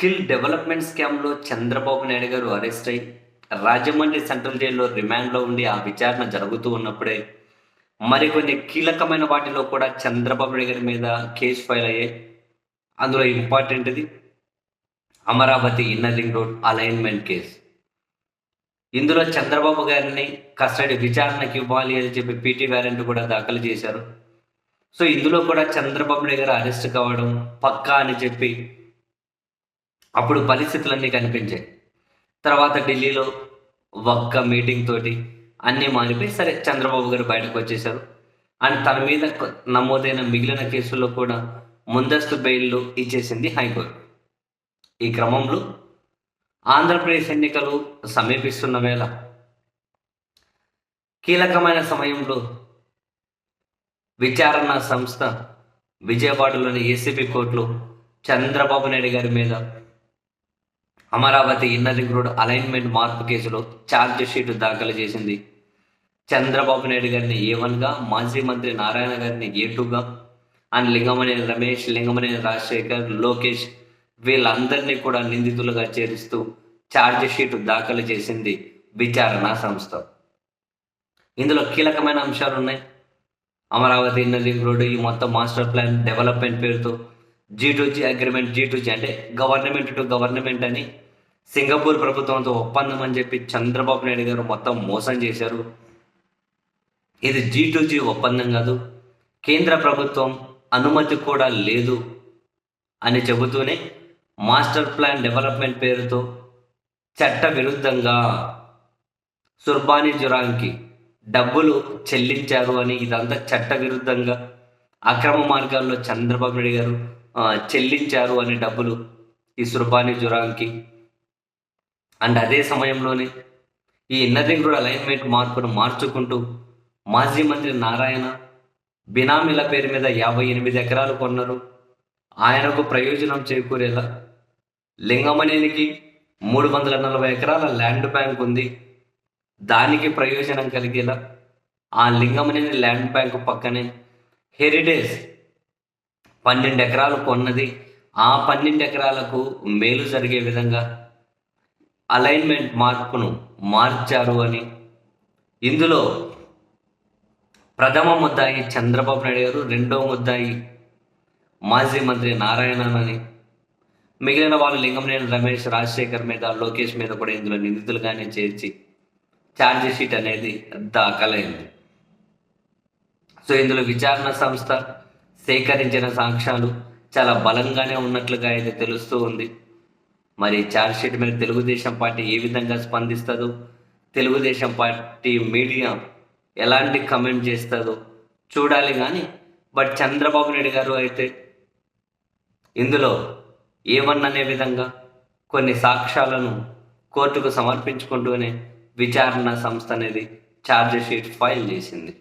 Skill development స్కామ్లో చంద్రబాబు నాయుడు గారు arrest అయ్యి రాజమండ్రి సెంట్రల్ జైల్లో రిమాండ్లో ఉండి ఆ విచారణ జరుగుతూ ఉన్నప్పుడే మరికొన్ని కీలకమైన వాటిలో కూడా చంద్రబాబు నాయుడు గారి మీద కేసు ఫైల్ అయ్యాయి. అందులో ఇంపార్టెంట్ది Amaravati inner ring road alignment case. ఇందులో చంద్రబాబు గారిని కస్టడీ విచారణకి ఇవ్వాలి అని చెప్పి పీటీ వ్యారెంట్ కూడా దాఖలు చేశారు. సో ఇందులో కూడా చంద్రబాబు నాయుడు గారు అరెస్ట్ కావడం పక్కా అని చెప్పి అప్పుడు పరిస్థితులన్నీ కనిపించాయి. తర్వాత ఢిల్లీలో ఒక్క మీటింగ్ తోటి అన్నీ మారిపోయి సరే చంద్రబాబు గారు బయటకు వచ్చేశారు. అండ్ తన మీద నమోదైన మిగిలిన కేసుల్లో కూడా ముందస్తు బెయిల్లు ఇచ్చేసింది హైకోర్టు. ఈ క్రమంలో ఆంధ్రప్రదేశ్ ఎన్నికలు సమీపిస్తున్న వేళ కీలకమైన సమయంలో విచారణ సంస్థ విజయవాడలోని ఏసీబీ కోర్టులో చంద్రబాబు నాయుడు గారి మీద Amaravati inner ring road alignment మార్పు కేసులో ఛార్జ్ షీట్ దాఖలు చేసింది. చంద్రబాబు నాయుడు గారిని ఏ వన్గా మాజీ మంత్రి నారాయణ గారిని ఏ టూగా అండ్ లింగమనేని రమేష్ లింగమనేని రాజశేఖర్ లోకేష్ వీళ్ళందరినీ కూడా నిందితులుగా చేరుస్తూ ఛార్జ్ షీట్ దాఖలు చేసింది విచారణ సంస్థ. ఇందులో కీలకమైన అంశాలు ఉన్నాయి అమరావతి ఇన్నర్ రింగ్ రోడ్డు ఈ మొత్తం మాస్టర్ ప్లాన్ డెవలప్మెంట్ పేరుతో G to G agreement G to G అంటే గవర్నమెంట్ టు గవర్నమెంట్ అని సింగపూర్ ప్రభుత్వంతో ఒప్పందం అని చెప్పి చంద్రబాబు నాయుడు గారు మొత్తం మోసం చేశారు. ఇది జీ టు జీ ఒప్పందం కాదు. కేంద్ర ప్రభుత్వం అనుమతి కూడా లేదు అని చెబుతూనే మాస్టర్ ప్లాన్ డెవలప్మెంట్ పేరుతో చట్ట విరుద్ధంగా సుర్బానీ జురాంకి డబ్బులు చెల్లించారు అని ఇదంతా చట్ట విరుద్ధంగా అక్రమ మార్గాల్లో చంద్రబాబు నాయుడు గారు చెల్లించారు అనే డబ్బులు ఈ సుర్బాని జురాంకి. అండ్ అదే సమయంలోనే ఈ ఇన్నరింగ్ రోడ్ అలైన్మెంట్ మార్పును మార్చుకుంటూ మాజీ మంత్రి నారాయణ బినామీల పేరు మీద యాభై ఎనిమిది ఎకరాలు కొన్నారు. ఆయనకు ప్రయోజనం చేకూరేలా లింగమనేనికి మూడు వందల నలభై ఎకరాల ల్యాండ్ బ్యాంక్ ఉంది. దానికి ప్రయోజనం కలిగేలా ఆ లింగమనేని ల్యాండ్ బ్యాంక్ పక్కనే హెరిటేజ్ పన్నెండు ఎకరాలు కొన్నది. ఆ పన్నెండు ఎకరాలకు మేలు జరిగే విధంగా అలైన్మెంట్ మార్పును మార్చారు అని. ఇందులో ప్రథమ ముద్దాయి చంద్రబాబు నాయుడు గారు రెండో ముద్దాయి మాజీ మంత్రి నారాయణన్ అని. మిగిలిన వాళ్ళు లింగంనేని రమేష్ రాజశేఖర్ మీద లోకేష్ మీద కూడా ఇందులో నిందితులుగానే చేర్చి ఛార్జ్ షీట్ అనేది దాఖలైంది. సో ఇందులో విచారణ సంస్థ సేకరించిన సాక్ష్యాలు చాలా బలంగానే ఉన్నట్లుగా అయితే తెలుస్తూ ఉంది. మరి ఛార్జ్ షీట్ మీద తెలుగుదేశం పార్టీ ఏ విధంగా స్పందిస్తుందో తెలుగుదేశం పార్టీ మీడియా ఎలాంటి కమెంట్ చేస్తుందో చూడాలి కానీ బట్ చంద్రబాబు నాయుడు గారు అయితే ఇందులో ఏమన్ అనే విధంగా కొన్ని సాక్ష్యాలను కోర్టుకు సమర్పించుకుంటూనే విచారణ సంస్థ అనేది ఛార్జ్ షీట్ ఫైల్ చేసింది.